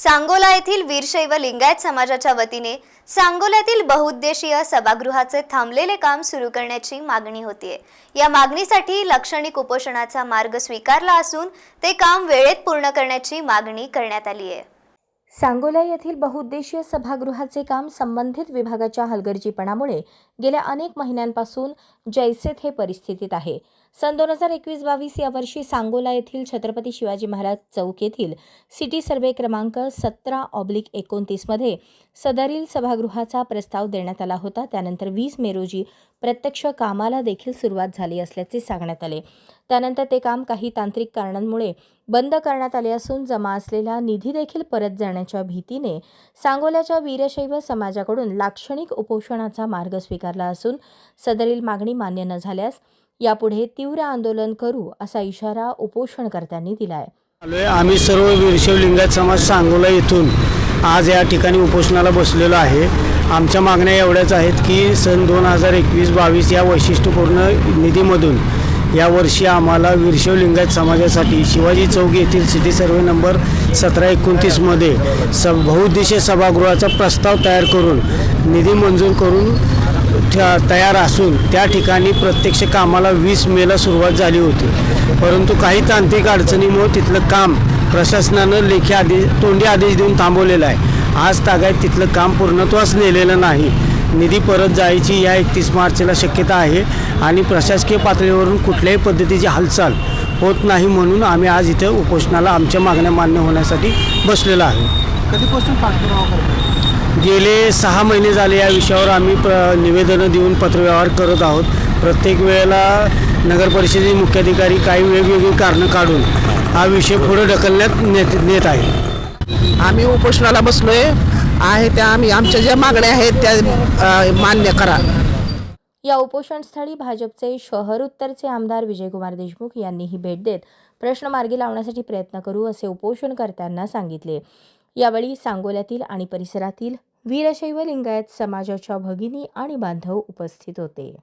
सांगोला येथील वीरशैव लिंगायत समाजाच्या वतीने सांगोल्यातील बहुउद्देशीय सभागृहाचे थांबलेले काम सुरू करण्याची मागणी होतीये. या मागणीसाठी लाक्षणिक उपोषणाचा मार्ग स्वीकारला असून ते काम वेळेत पूर्ण करण्याची मागणी करण्यात आली आहे सांगोला येथील बहुउद्देशीय सभागृहाचे काम संबंधित विभागाच्या हलगर्जीपणामुळे गेल्या अनेक महिन्यांपासून जैसे थे परिस्थितीत आहे. सन दोन हजार एकवीस बावीस या वर्षी सांगोला येथील छत्रपती शिवाजी महाराज चौक येथील सिटी सर्वे क्रमांक सतरा ऑब्लिक एकोणतीसमध्ये सदरील सभागृहाचा प्रस्ताव देण्यात आला होता. त्यानंतर वीस मे रोजी प्रत्यक्ष कामाला देखील सुरुवात झाली असल्याचे सांगण्यात आले. त्यानंतर ते काम काही तांत्रिक कारणांमुळे बंद करण्यात आले असून जमा असलेला निधी देखील परत जाण्याच्या भीतीने सांगोल्याच्या वीरशैव समाजाकडून लाक्षणिक उपोषणाचा मार्ग स्वीकारला असून सदरील मागणी मान्य न झाल्यास यापुढे तीव्र आंदोलन करू असा इशारा उपोषणकर्त्यांनी दिलाय. आहे आम्ही सर्व वीरशैव लिंगायत समाज सांगोला येथून आज या ठिकाणी उपोषणाला बसलेलो आहे. आमच्या मागण्या एवढ्याच आहेत की सन दोन हजार एकवीस बावीस या वैशिष्ट्यपूर्ण निधीमधून यावर्षी आम्हाला वीरशैव लिंगायत समाजासाठी शिवाजी चौक येथील सिटी सर्वे नंबर सतरा एकोणतीसमध्ये स बहुउद्देशीय सभागृहाचा प्रस्ताव तयार करून निधी मंजूर करून तयार असून त्या ठिकाणी प्रत्यक्ष कामाला वीस मेला सुरुवात झाली होती. परंतु काही तांत्रिक अडचणीमुळे तिथलं काम प्रशासनानं लेखी आदेश तोंडी आदेश देऊन थांबवलेला आहे. आज तागायत तिथलं काम पूर्णत्वास नेलेलं नाही. निधी परत जायची या एकतीस मार्चला शक्यता आहे आणि प्रशासकीय पातळीवरून कुठल्याही पद्धतीची हालचाल होत नाही म्हणून आम्ही आज इथं उपोषणाला आमच्या मागण्या मान्य होण्यासाठी बसलेलो आहे. कधीपासून पाठपुरावा करतो गेले सहा महिने झाले या विषयावर आम्ही प्र निवेदनं देऊन पत्रव्यवहार करत आहोत. प्रत्येक वेळेला नगर परिषदेचे मुख्याधिकारी काही वेगवेगळी कारणं काढून हा विषय पुढे ढकलण्यात नेत नेत आहे आम्ही उपोषणाला बसलोय. आहे त्या आम्ही आमच्या ज्या मागण्या आहेत त्या मान्य करा. या उपोषणस्थळी भाजपचे शहर उत्तरचे आमदार विजयकुमार देशमुख यांनीही भेट देत प्रश्न मार्गी लावण्यासाठी प्रयत्न करू असे उपोषणकर्त्यांना सांगितले. यावेळी सांगोल्यातील आणि परिसरातील वीरशैव लिंगायत समाजाच्या भगिनी आणि बांधव उपस्थित होते.